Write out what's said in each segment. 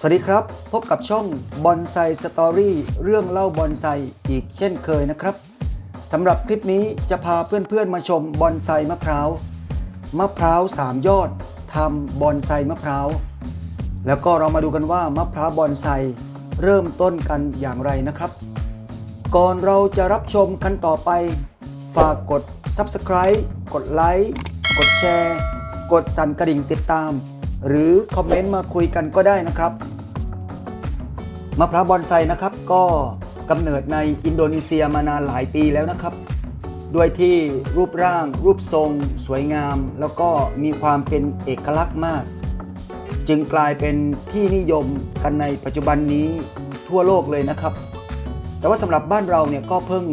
สวัสดีครับ พบกับช่องบอนไซสตอรี่เรื่องเล่าบอนไซอีกเช่นเคยนะครับสำหรับคลิปนี้จะพาเพื่อนๆมาชมบอนไซมะพร้าวมะพร้าวสามยอดทำบอนไซมะพร้าวแล้วก็เรามาดูกันว่ามะพร้าวบอนไซเริ่มต้นกันอย่างไรนะครับ ก่อนเราจะรับชมกันต่อไป ฝากกด Subscribe กดไลค์กดแชร์ กดสั่นกระดิ่งติดตาม หรือคอมเมนต์มาคุยกันก็ได้นะครับมะพร้าวบอนไซนะครับ ก็กำเนิดในอินโดนีเซียมานานหลายปีแล้วนะครับ ด้วยที่รูปร่าง รูปทรง สวยงาม แล้วก็มีความเป็นเอกลักษณ์มาก จึงกลายเป็นที่นิยมกันในปัจจุบันนี้ทั่วโลกเลยนะครับ แต่ว่าสำหรับบ้านเราเนี่ยก็เพิ่ง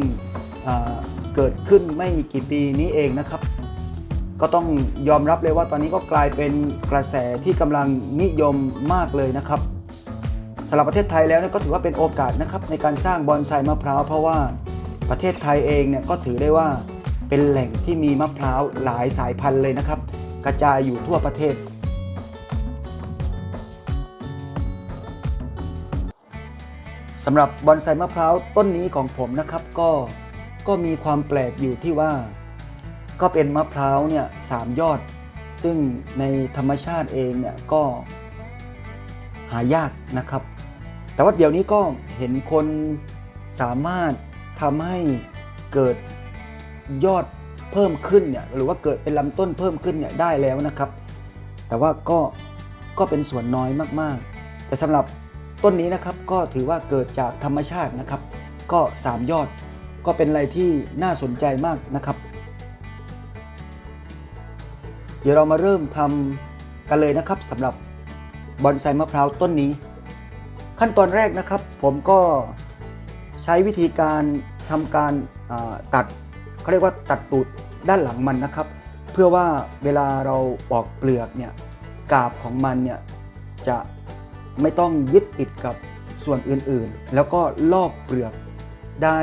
เกิดขึ้นไม่กี่ปีนี้เองนะครับ ก็ต้องยอมรับเลยว่าตอนนี้ก็กลายเป็นกระแสที่กำลังนิยมมากเลยนะครับสำหรับประเทศไทยแล้วก็ถือว่าเป็นโอกาสนะครับในการสร้างบอนไซมะพร้าวเพราะว่าประเทศไทยเองเนี่ยก็ถือได้ว่าเป็นแหล่งที่มีมะพร้าวหลายสายพันธุ์เลยนะครับ กระจายอยู่ทั่วประเทศ สำหรับบอนไซมะพร้าวต้นนี้ของผมนะครับก็ก็มีความแปลกอยู่ที่ว่า ก็เป็นมะพร้าวเนี่ยสามยอด ซึ่งในธรรมชาติเองเนี่ยก็หายากนะครับ แต่ว่าเดี๋ยวนี้ก็เห็นคนสามารถทำให้เกิดยอดเพิ่มขึ้นเนี่ยหรือว่าเกิดเป็นลำต้นเพิ่มขึ้นเนี่ยได้แล้วนะครับ แต่ว่าก็ก็เป็นส่วนน้อยมากๆ แต่สำหรับต้นนี้นะครับก็ถือว่าเกิดจากธรรมชาตินะครับ ก็สามยอดก็เป็นอะไรที่น่าสนใจมากนะครับ เดี๋ยวเรามาเริ่มทำกันเลยนะครับสำหรับบอนไซมะพร้าวต้นนี้ ขั้นตอนแรกนะครับ ผมก็ใช้วิธีการทำการตัดเขาเรียกว่าตัดตูดด้านหลังมันนะครับ เพื่อว่าเวลาเราปอกเปลือกเนี่ยกาบของมันเนี่ยจะไม่ต้องยึดติดกับส่วนอื่นๆ แล้วก็ลอกเปลือกได้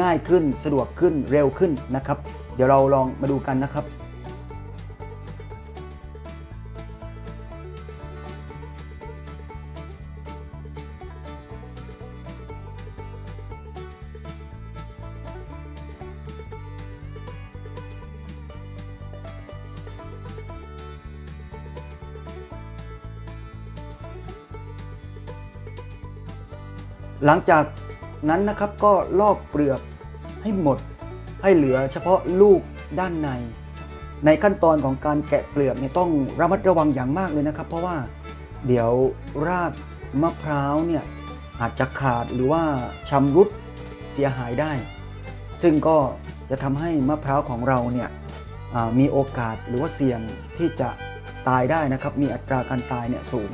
ง่ายขึ้นสะดวกขึ้นเร็วขึ้นนะครับ เดี๋ยวเราลองมาดูกันนะครับ หลังจากนั้นนะครับก็ลอกเปลือกให้หมดให้เหลือเฉพาะลูกด้านใน ในขั้นตอนของการแกะเปลือกเนี่ยต้องระมัดระวังอย่างมากเลยนะครับ เพราะว่าเดี๋ยวรากมะพร้าวเนี่ยอาจจะขาดหรือว่าชำรุดเสียหายได้ ซึ่งก็จะทำให้มะพร้าวของเราเนี่ยมีโอกาสหรือว่าเสี่ยงที่จะตายได้นะครับ มีอัตราการตายเนี่ยสูง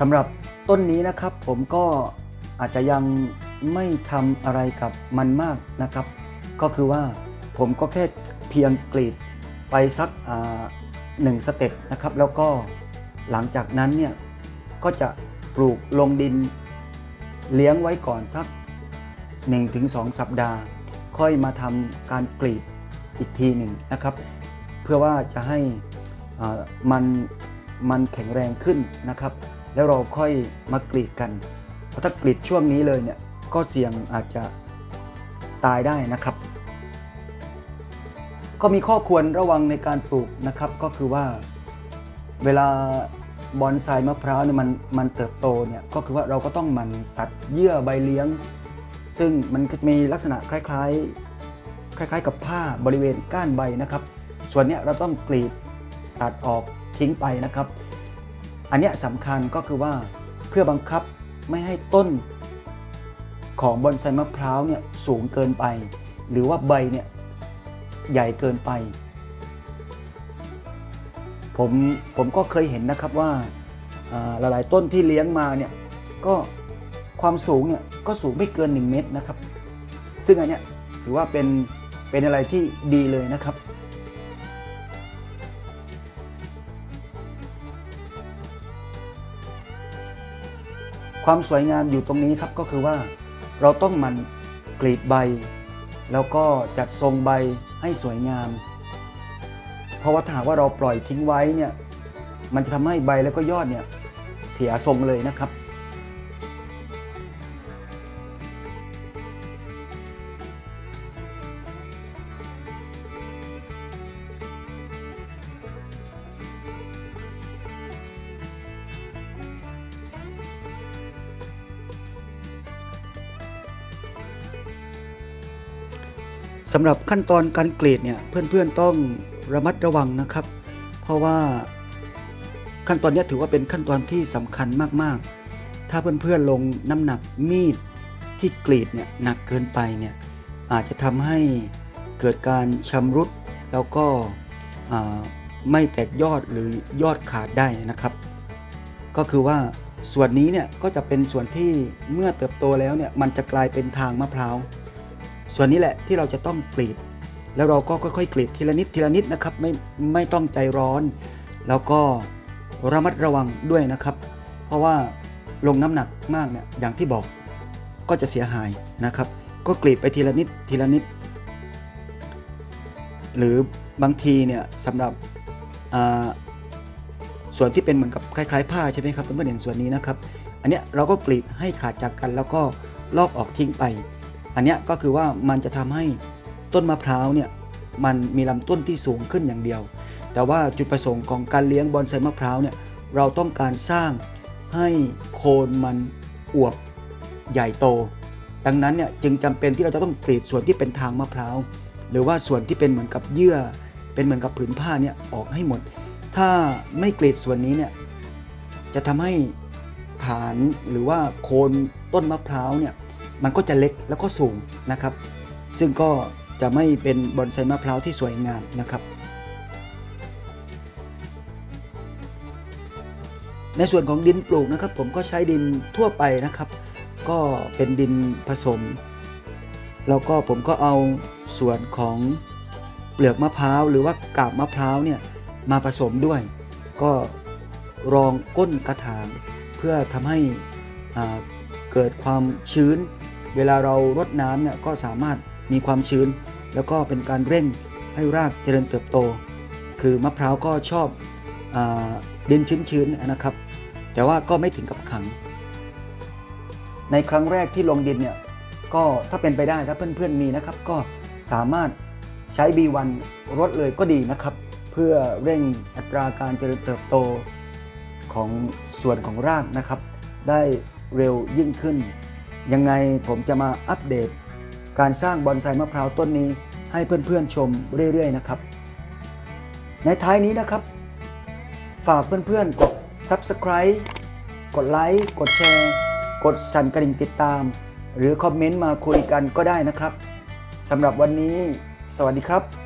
สำหรับต้นนี้นะครับ ผมก็อาจจะยังไม่ทำอะไรกับมันมากนะครับ ก็คือว่าผมก็แค่เพียงกรีดไปสักหนึ่งสเต็ปนะครับ แล้วก็หลังจากนั้นเนี่ยก็จะปลูกลงดินเลี้ยงไว้ก่อนสัก 1-2 สัปดาห์ ค่อยมาทำการกรีดอีกทีหนึ่งนะครับ เพื่อว่าจะให้มันมันแข็งแรงขึ้นนะครับ แล้วเราค่อยมากรีดกัน เพราะถ้ากรีดช่วงนี้เลยเนี่ยก็เสี่ยงอาจจะตายได้นะครับ ก็มีข้อควรระวังในการปลูกนะครับก็คือว่าเวลาบอนไซมะพร้าวเนี่ยมันมันเติบโตเนี่ยก็คือว่าเราก็ต้องมันตัดเยื่อใบเลี้ยง ซึ่งมันจะมีลักษณะคล้ายๆ คล้ายๆ กับผ้าบริเวณก้านใบนะครับ ส่วนนี้เราต้องกรีดตัดออกทิ้งไปนะครับ อันนี้สำคัญก็คือว่าเพื่อบังคับไม่ให้ต้นของบอนไซมะพร้าวเนี่ยสูงเกินไป หรือว่าใบเนี่ยใหญ่เกินไป ผมผมก็เคยเห็นนะครับว่าอ่าหลายๆต้นที่เลี้ยงมาเนี่ยก็ความสูงเนี่ยก็สูงไม่เกิน 1 เมตรนะครับ ซึ่งอันเนี้ยถือว่าเป็นเป็นอะไรที่ดีเลยนะครับ ความสวยงามอยู่ตรงนี้ครับก็คือว่าเราต้องมันกรีดใบ แล้วก็จัดทรงใบให้สวยงาม เพราะว่าถ้าหากว่าเราปล่อยทิ้งไว้เนี่ยมันจะทำให้ใบแล้วก็ยอดเนี่ยเสียทรงเลยนะครับ สำหรับขั้นตอนการกรีดเนี่ยเพื่อนๆต้องระมัดระวังนะครับ เพราะว่าขั้นตอนนี้ถือว่าเป็นขั้นตอนที่สำคัญมากๆ ถ้าเพื่อนๆลงน้ำหนักมีดที่กรีดเนี่ยหนักเกินไปเนี่ยอาจจะทำให้เกิดการชำรุดแล้วก็ไม่แตกยอดหรือยอดขาดได้นะครับ ก็คือว่าส่วนนี้เนี่ยก็จะเป็นส่วนที่เมื่อเติบโตแล้วเนี่ยมันจะกลายเป็นทางมะพร้าว ส่วนนี้แหละที่เราจะต้องกรีด แล้วเราก็ค่อยๆกรีดทีละนิดทีละนิดนะครับไม่ไม่ต้องใจร้อน แล้วก็ระมัดระวังด้วยนะครับ เพราะว่าลงน้ำหนักมากเนี่ยอย่างที่บอกก็จะเสียหายนะครับ ก็กรีดไปทีละนิดทีละนิด หรือบางทีเนี่ยสำหรับอ่าส่วนที่เป็นเหมือนกับคล้ายๆ ผ้าใช่ไหมครับเพื่อนๆเห็นส่วนนี้นะครับ อันเนี้ยเราก็กรีดให้ขาดจากกันแล้วก็ลอกออกทิ้งไป อันนี้ก็คือว่ามันจะทำให้ต้นมะพร้าวเนี่ยมันมีลำต้นที่สูงขึ้นอย่างเดียว แต่ว่าจุดประสงค์ของการเลี้ยงบอนไซมะพร้าวเนี่ยเราต้องการสร้างให้โคนมันอวบใหญ่โต ดังนั้นเนี่ยจึงจำเป็นที่เราจะต้องกรีดส่วนที่เป็นทางมะพร้าวหรือว่าส่วนที่เป็นเหมือนกับเยื่อ เป็นเหมือนกับผืนผ้าเนี่ยออกให้หมด ถ้าไม่กรีดส่วนนี้เนี่ยจะทำให้ฐานหรือว่าโคนต้นมะพร้าวเนี่ย มันก็จะเล็กแล้วก็สูงนะครับ ซึ่งก็จะไม่เป็นบอนไซมะพร้าวที่สวยงามนะครับ ในส่วนของดินปลูกนะครับ ผมก็ใช้ดินทั่วไปนะครับ ก็เป็นดินผสม แล้วก็ผมก็เอาส่วนของเปลือกมะพร้าวหรือว่ากาบมะพร้าวเนี่ยมาผสมด้วย ก็รองก้นกระถางเพื่อทำให้เกิดความชื้น เวลาเรารดน้ำเนี่ยก็สามารถมีความชื้น แล้วก็เป็นการเร่งให้รากเจริญเติบโต คือมะพร้าวก็ชอบอดินชื้นๆนะครับ แต่ว่าก็ไม่ถึงกับขัง ในครั้งแรกที่ลงดินเนี่ยก็ถ้าเป็นไปได้ถ้าเพื่อนๆมีนะครับ ก็สามารถใช้ B1 รดเลยก็ดีนะครับ เพื่อเร่งอัตราการเจริญเติบโตของส่วนของรากนะครับ ได้เร็วยิ่งขึ้น ยังไงผมจะมาอัปเดต การสร้างบอนไซมะพร้าวต้นนี้ให้เพื่อนๆชมเรื่อยๆนะครับ ในท้ายนี้นะครับ ฝากเพื่อนๆกด Subscribe กดไลค์กดแชร์ กดสั่นกระดิ่งติดตาม หรือคอมเมนต์มาคุยกันก็ได้นะครับสำหรับวันนี้ สวัสดีครับ